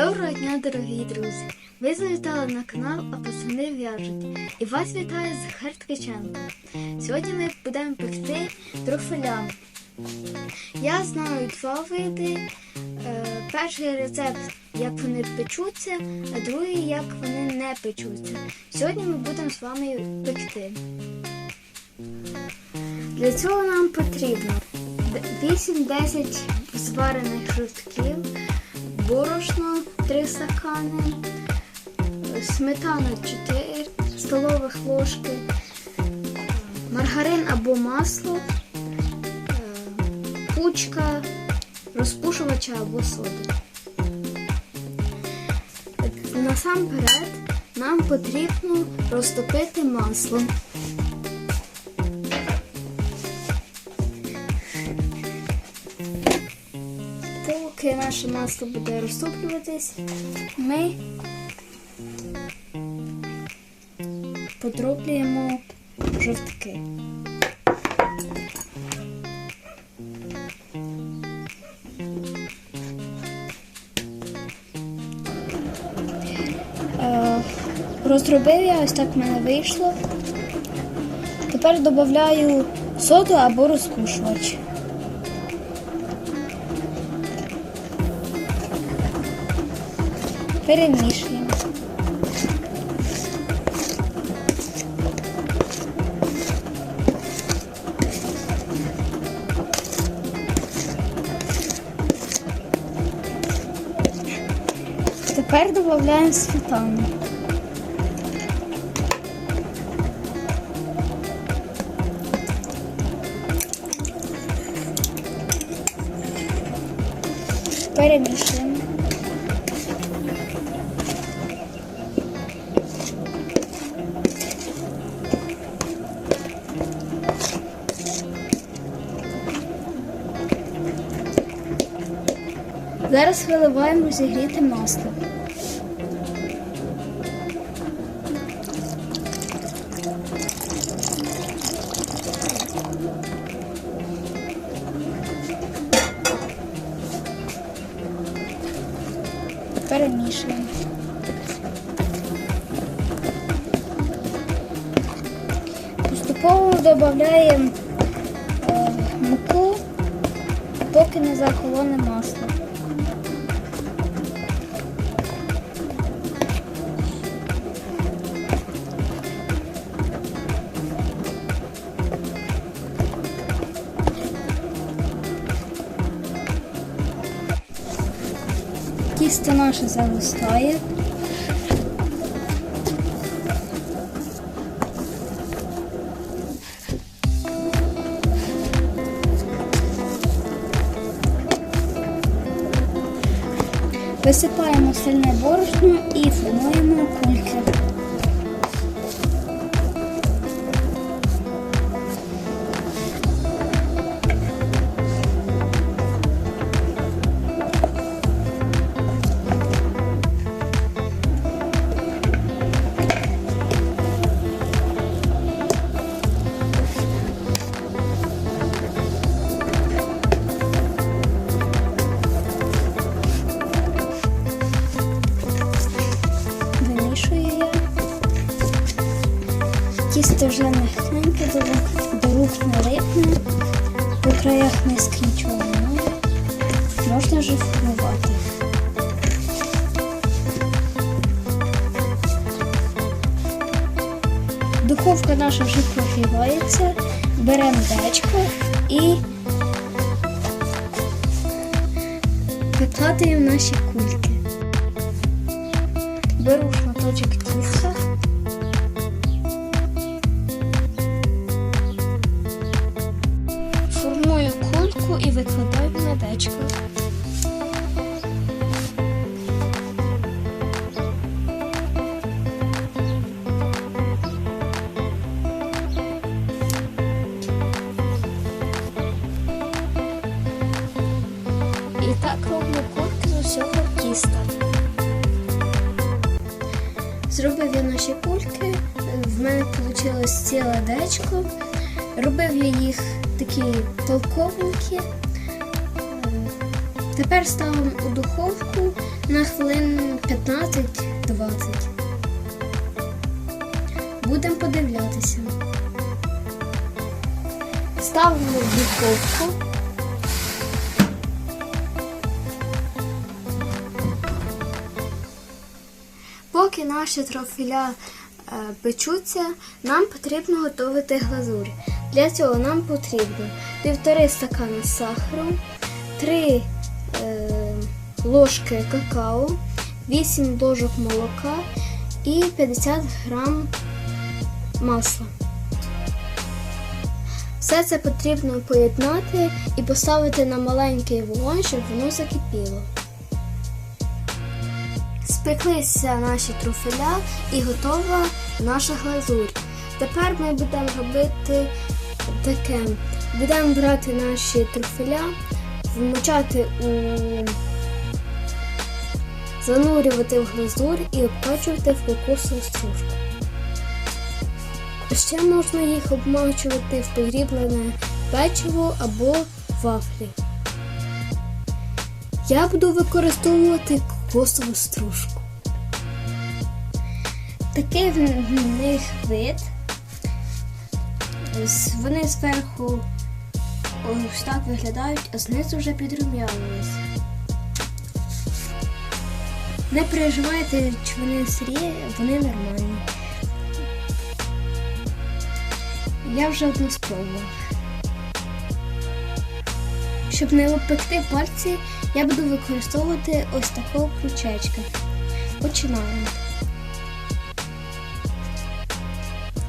Доброго дня, дорогі друзі! Ви завітали на канал А пацани в'яжуть. І вас вітає Захар Ткаченко. Сьогодні ми будемо пекти труфеля. Я знаю два види. Е, перший рецепт, як вони печуться, а другий, як вони не печуться. Сьогодні ми будемо з вами пекти. Для цього нам потрібно 8-10 зварених жовтків, борошно 3 стакани, сметана 4 столових ложки, маргарин або масло, е, пучка розпушувача або соди. Насамперед нам потрібно розтопити масло. Поки наше масло буде розтоплюватись, ми подроблюємо жовтки. Е, Розробив я, ось так в мене вийшло. Тепер додаю соду або розпушувач. Перемішуємо. Тепер додаємо сметану. Перемішуємо. Зараз виливаємо розігріте масло. Перемішуємо. Поступово додаємо е, муку, поки не захолоне масло. Тісто наше загустає. Висипаємо сильне борошно і формуємо кульки. По краях не скінчує. Можна вже формувати. Духовка наша вже прогрівається. Беремо дечко і викладаємо наші кульки. Беру шматочок тіста. І викладаю на дечко. І так роблю кульки з усього тіста. Зробив я наші кульки, в мене вийшло ціле дечко. Робив я їх такі полковники. Тепер ставимо у духовку на хвилин 15-20. Будемо подивлятися. Ставимо в духовку. Поки наші трофіля е, печуться, нам потрібно готувати глазурь. Для цього нам потрібно півтори стакана сахару, 3 е, ложки какао, 8 ложок молока і 50 грам масла. Все це потрібно поєднати і поставити на маленький вогонь, щоб воно закипіло. Спеклися наші труфеля і готова наша глазурь. Тепер ми будемо робити таке. Будемо брати наші труфеля, вмочати у занурювати в глазурь і обкачувати в кокосову стружку. Ще можна їх обмачувати в погріблене печиво або вафлі. Я буду використовувати кокосову стружку. Такий в них вид. Вони зверху ось так виглядають, а знизу вже підрум'янились. Не переживайте, чи вони сирі, вони нормальні. Я вже одну спробувала. Щоб не обпекти пальці, я буду використовувати ось такого крючечка. Починаємо.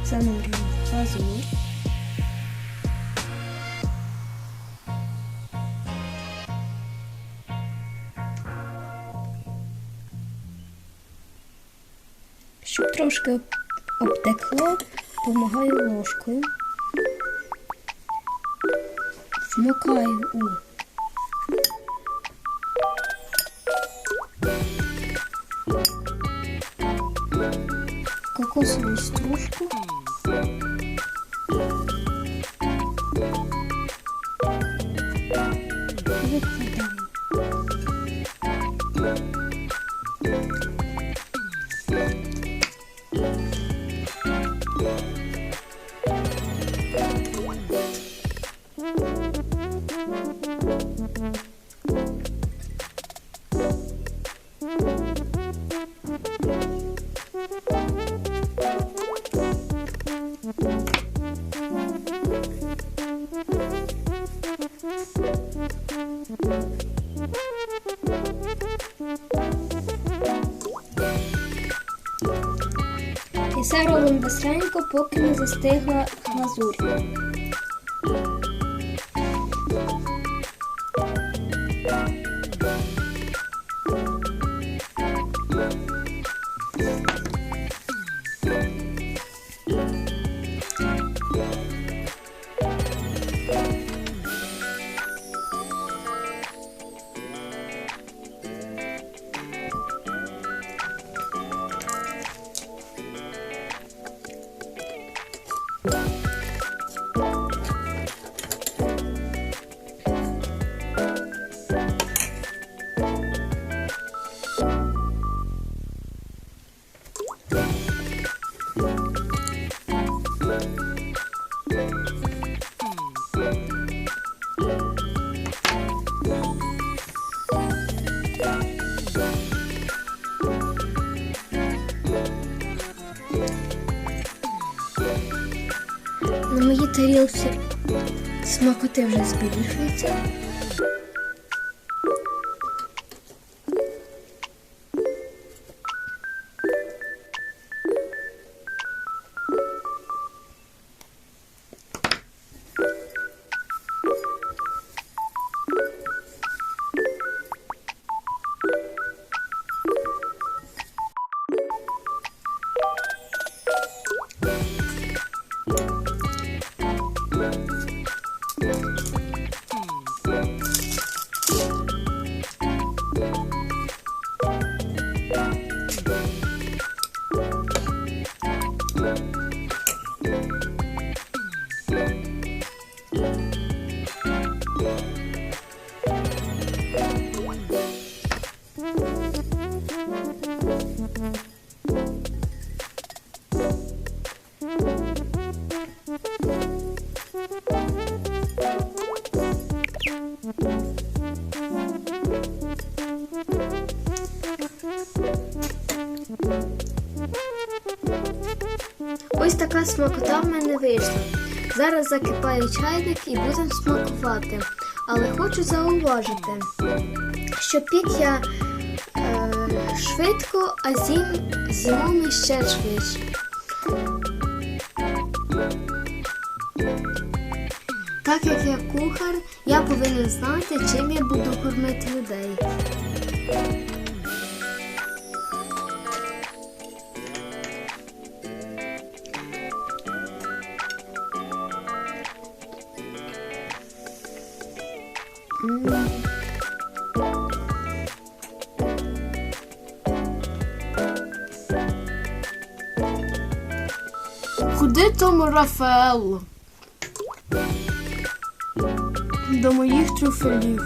Занурюємо глазурь. Щоб трошки обтекло, допомагаю ложкою. Вмикаю у кокосову стружку. І все робимо быстренько, поки не застигла глазурь. На моїй тарілці смакоти вже збільшуються. Така смакота в мене вийшла. Зараз закипає чайник і будемо смакувати. Але хочу зауважити, що пік я е, швидко, а зім, зіму ми ще швидше. Так як я кухар, я повинен знати, чим я буду кормити людей. Куди тому Рафаелло? До моїх трюфелів.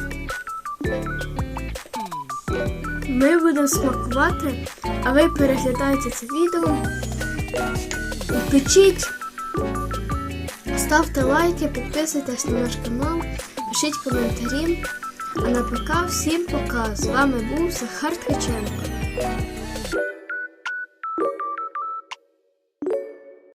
Ми будемо смакувати, а ви переглядайте це відео. Печіть, ставте лайки, підписуйтесь на наш канал, пишіть коментарі. А на пока всім пока. З вами був Захар Ткаченко.